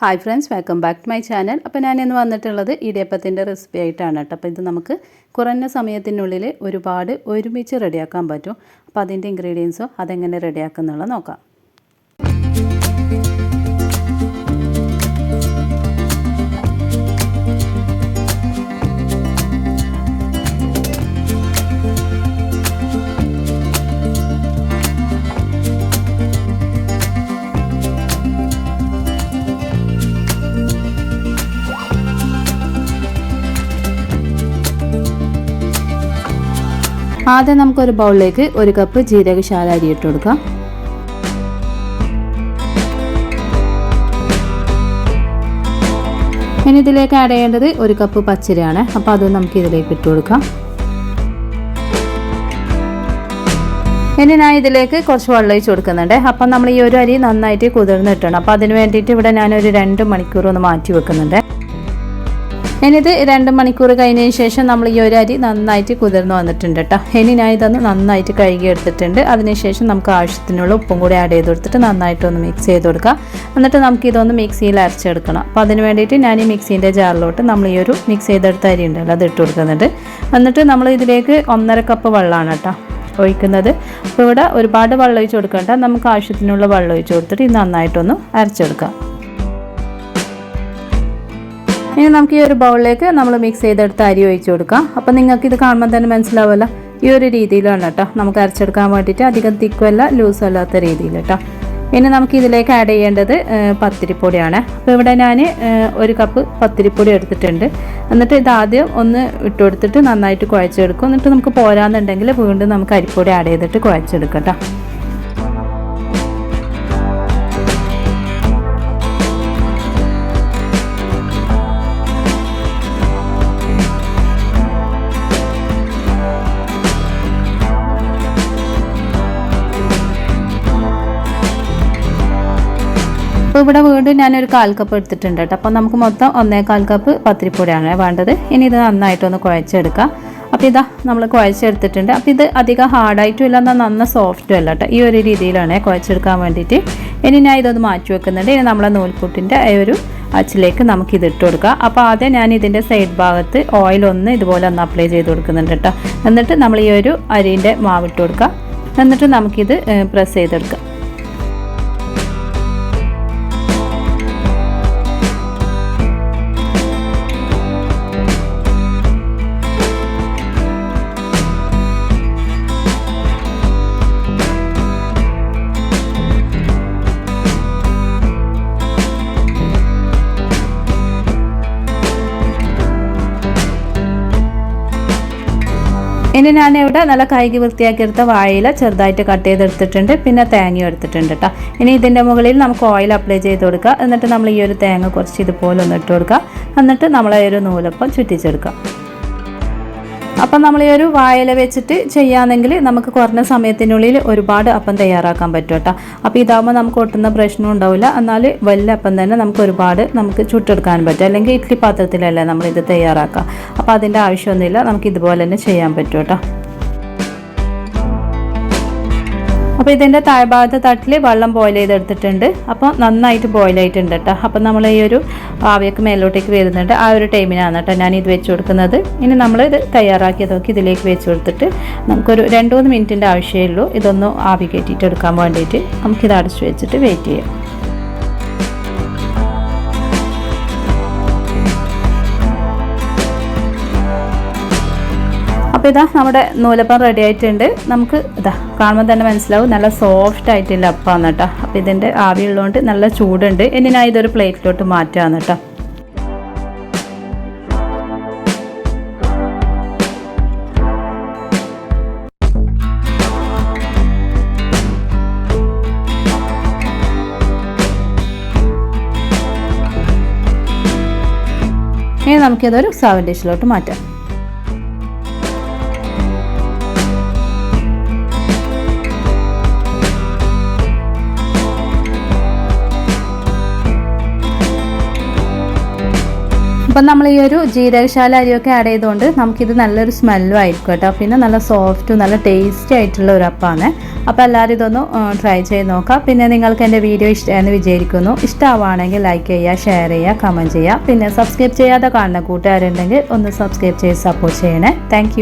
Hi friends welcome back to my channel അപ്പോൾ ഞാൻ ഇന്ന് വന്നിട്ടുള്ളത് ഇടിയപ്പത്തിന്റെ റെസിപ്പി ആയിട്ടാണ് കേട്ടോ. അപ്പോൾ ഇത് നമുക്ക് കുറഞ്ഞ സമയത്തിനുള്ളിൽ ഒരുപാട് ഒരുമിച്ച് റെഡിയാക്കാൻ പറ്റും. അപ്പോൾ അതിന്റെ ഇൻഗ്രീഡിയൻസോ അതെങ്ങനെ റെഡിയാക്കുന്നുള്ളത് നോക്കാം. ആദ്യം നമുക്കൊരു ബൗളിലേക്ക് ഒരു കപ്പ് ജീരകശാല അരി ഇട്ട് കൊടുക്കാം. ഇനി ഇതിലേക്ക് ആഡ് ചെയ്യേണ്ടത് ഒരു കപ്പ് പച്ചരിയാണ്. അപ്പോൾ അത് നമുക്ക് ഇതിലേക്ക് ഇട്ട് കൊടുക്കാം. ഇനി ഞാൻ ഇതിലേക്ക് കുറച്ച് വെള്ളം ഒഴിച്ച് കൊടുക്കുന്നുണ്ട്. അപ്പം നമ്മൾ ഈ ഒരു അരി നന്നായിട്ട് കുതിർന്നിട്ടുണ്ട് അപ്പോൾ അതിന് വേണ്ടിയിട്ട് ഇവിടെ ഞാനൊരു രണ്ട് മണിക്കൂർ ഒന്ന് മാറ്റി വെക്കുന്നുണ്ട്. ഇനിയിത് രണ്ട് മണിക്കൂർ കഴിഞ്ഞതിന് ശേഷം നമ്മൾ ഈ ഒരു അരി നന്നായിട്ട് കുതിർന്ന് വന്നിട്ടുണ്ട് കേട്ടോ ഇനി ഞാൻ ഇതൊന്ന് നന്നായിട്ട് കഴുകി എടുത്തിട്ടുണ്ട്. അതിനുശേഷം നമുക്ക് ആവശ്യത്തിനുള്ള ഉപ്പും കൂടി ആഡ് ചെയ്ത് കൊടുത്തിട്ട് നന്നായിട്ടൊന്ന് മിക്സ് ചെയ്ത് കൊടുക്കുക എന്നിട്ട് നമുക്ക് ഇതൊന്ന് മിക്സിയിൽ അരച്ചെടുക്കണം. അപ്പോൾ അതിന് വേണ്ടിയിട്ട് ഞാൻ ഈ മിക്സീന്റെ ജാറിലോട്ട് നമ്മൾ ഈ ഒരു മിക്സ് ചെയ്തെടുത്ത അരി ഉണ്ടല്ലോ അത് ഇട്ട് കൊടുക്കുന്നുണ്ട്. എന്നിട്ട് നമ്മൾ ഇതിലേക്ക് ഒന്നര കപ്പ് വെള്ളമാണ് കേട്ടോ ഒഴിക്കുന്നത്. അപ്പോൾ ഇവിടെ ഒരുപാട് വെള്ളം ഒഴിച്ച് കൊടുക്കണ്ട. നമുക്ക് ആവശ്യത്തിനുള്ള വെള്ളം ഒഴിച്ച് കൊടുത്തിട്ട് ഇത് നന്നായിട്ടൊന്ന് അരച്ചെടുക്കാം. ഇനി നമുക്ക് ഈ ഒരു ബൗളിലേക്ക് നമ്മൾ മിക്സ് ചെയ്തെടുത്ത് അരി ഒഴിച്ചു കൊടുക്കാം. അപ്പം നിങ്ങൾക്ക് ഇത് കാണുമ്പോൾ തന്നെ മനസ്സിലാവുമല്ലോ. ഈ ഒരു രീതിയിലാണ് കേട്ടോ. നമുക്ക് അരച്ചെടുക്കാൻ വേണ്ടിയിട്ട് അധികം തിക്കുമല്ല ലൂസും അല്ലാത്ത രീതിയിൽ കേട്ടോ. ഇനി നമുക്ക് ഇതിലേക്ക് ആഡ് ചെയ്യേണ്ടത് പത്തിരിപ്പൊടിയാണ്. അപ്പോൾ ഇവിടെ ഞാൻ ഒരു കപ്പ് പത്തിരിപ്പൊടി എടുത്തിട്ടുണ്ട്. എന്നിട്ട് ഇത് ആദ്യം ഒന്ന് ഇട്ട് കൊടുത്തിട്ട് നന്നായിട്ട് കുഴച്ചെടുക്കും. എന്നിട്ട് നമുക്ക് പോരാന്നുണ്ടെങ്കിൽ വീണ്ടും നമുക്ക് അരിപ്പൊടി ആഡ് ചെയ്തിട്ട് കുഴച്ചെടുക്കാം കേട്ടോ. ഇവിടെ വീണ്ടും ഞാനൊരു കാൽ കപ്പ് എടുത്തിട്ടുണ്ട് കേട്ടോ. അപ്പോൾ നമുക്ക് മൊത്തം ഒന്നേ കാൽ കപ്പ് പത്തിരിപ്പൊടിയാണ് വേണ്ടത്. ഇനി ഇത് നന്നായിട്ടൊന്ന് കുഴച്ചെടുക്കാം. അപ്പോൾ ഇതാ നമ്മൾ കുഴച്ചെടുത്തിട്ടുണ്ട്. അപ്പോൾ ഇത് അധികം ഹാർഡായിട്ടും ഇല്ല എന്നാൽ നന്ന സോഫ്റ്റും അല്ല കേട്ടോ. ഈ ഒരു രീതിയിലാണ് കുഴച്ചെടുക്കാൻ വേണ്ടിയിട്ട്. ഇനി ഞാൻ ഇതൊന്ന് മാറ്റി വെക്കുന്നുണ്ട്. ഇനി നമ്മളെ നൂൽപുട്ടിന്റെ ഒരു അച്ചിലേക്ക് നമുക്ക് ഇത് ഇട്ട് കൊടുക്കാം. അപ്പോൾ ആദ്യം ഞാൻ ഇതിന്റെ സൈഡ് ഭാഗത്ത് ഓയിൽ ഒന്ന് ഇതുപോലെ ഒന്ന് അപ്ലൈ ചെയ്ത് കൊടുക്കുന്നുണ്ട് കേട്ടോ. എന്നിട്ട് നമ്മൾ ഈ ഒരു അരിന്റെ മാവിട്ട് കൊടുക്കാം. എന്നിട്ട് നമുക്കിത് പ്രസ് ചെയ്തെടുക്കാം. ഇനി ഞാൻ ഇവിടെ നല്ല കൈകി വൃത്തിയാക്കി എടുത്ത വാഴയില ചെറുതായിട്ട് കട്ട് ചെയ്തെടുത്തിട്ടുണ്ട്. പിന്നെ തേങ്ങയും എടുത്തിട്ടുണ്ട് കേട്ടോ ഇനി ഇതിന്റെ മുകളിൽ നമുക്ക് ഓയിൽ അപ്ലൈ ചെയ്ത് കൊടുക്കുക എന്നിട്ട് നമ്മൾ ഈ ഒരു തേങ്ങ കുറച്ച് ഇതുപോലെ ഒന്ന് ഇട്ട് കൊടുക്കുക എന്നിട്ട് നമ്മളെ ഒരു നൂലപ്പം ചുറ്റിച്ചെടുക്കുക അപ്പം നമ്മൾ ഈ ഒരു വായല വെച്ചിട്ട് ചെയ്യുകയാണെങ്കിൽ നമുക്ക് കുറഞ്ഞ സമയത്തിനുള്ളിൽ ഒരുപാട് അപ്പം തയ്യാറാക്കാൻ പറ്റും കേട്ടോ. അപ്പോൾ ഇതാകുമ്പോൾ നമുക്ക് ഒട്ടുന്ന പ്രശ്നം ഉണ്ടാവില്ല. എന്നാൽ വലിയ അപ്പം തന്നെ നമുക്ക് ഒരുപാട് നമുക്ക് ചുട്ടെടുക്കാൻ പറ്റും. അല്ലെങ്കിൽ ഇഡ്ഡലി പാത്രത്തിലല്ലേ നമ്മളിത് തയ്യാറാക്കുക. അപ്പോൾ അതിന്റെ ആവശ്യമൊന്നുമില്ല. നമുക്ക് ഇതുപോലെ തന്നെ ചെയ്യാൻ പറ്റും കേട്ടോ. അപ്പോൾ ഇതിന്റെ താഴ്ഭാഗത്തെ തട്ടിൽ വെള്ളം ബോയിൽ ചെയ്തെടുത്തിട്ടുണ്ട്. അപ്പോൾ നന്നായിട്ട് ബോയിലായിട്ടുണ്ട് കേട്ടോ അപ്പോൾ നമ്മൾ ഈ ഒരു ആവിയൊക്കെ മേലോട്ടേക്ക് വരുന്നുണ്ട്. ആ ഒരു ടൈമിനാണ് കേട്ടോ ഞാൻ ഇത് വെച്ച് കൊടുക്കുന്നത്. ഇനി നമ്മൾ ഇത് തയ്യാറാക്കിയതൊക്കെ ഇതിലേക്ക് വെച്ച് കൊടുത്തിട്ട് നമുക്കൊരു രണ്ട് മൂന്ന് മിനിറ്റിന്റെ ആവശ്യമേ ഉള്ളൂ. ഇതൊന്ന് ആവി കയറ്റിയിട്ട് എടുക്കാൻ വേണ്ടിയിട്ട് നമുക്കിത് അടച്ചു വെച്ചിട്ട് വെയിറ്റ് ചെയ്യാം. അപ്പോൾ ഇതാ നമ്മുടെ നൂലപ്പം റെഡി ആയിട്ടുണ്ട്. നമുക്ക് ഇതാ കാണുമ്പോൾ തന്നെ മനസ്സിലാവും. നല്ല സോഫ്റ്റ് ആയിട്ടുള്ള അപ്പമാണ് കേട്ടോ. അപ്പോൾ ഇതിന്റെ ആവിയുള്ളതുകൊണ്ട് നല്ല ചൂടുണ്ട്. ഇനി ഞാൻ ഇതൊരു പ്ലേറ്റിലോട്ട് മാറ്റാന്ന് കേട്ടോ. ഇനി നമുക്കിതൊരു സാവൻ ഡിഷിലോട്ട് മാറ്റാം. അപ്പം നമ്മൾ ഈ ഒരു ജീരകശാല അരിയൊക്കെ ആഡ് ചെയ്തുകൊണ്ട് നമുക്കിത് നല്ലൊരു സ്മെല്ലും ആയിരിക്കും കേട്ടോ. പിന്നെ നല്ല സോഫ്റ്റും നല്ല ടേസ്റ്റി ആയിട്ടുള്ള ഒരു അപ്പമാണ് അപ്പോൾ എല്ലാവരും ഇതൊന്ന് ട്രൈ ചെയ്ത് നോക്കാം. പിന്നെ നിങ്ങൾക്ക് എന്റെ വീഡിയോ ഇഷ്ടമെന്ന് വിചാരിക്കുന്നു. ഇഷ്ടമാവുകയാണെങ്കിൽ ലൈക്ക് ചെയ്യുക ഷെയർ ചെയ്യുക കമന്റ് ചെയ്യുക. പിന്നെ സബ്സ്ക്രൈബ് ചെയ്യാതെ കാണുന്ന കൂട്ടുകാരുണ്ടെങ്കിൽ ഒന്ന് സബ്സ്ക്രൈബ് ചെയ്ത് സപ്പോർട്ട് ചെയ്യണേ. താങ്ക്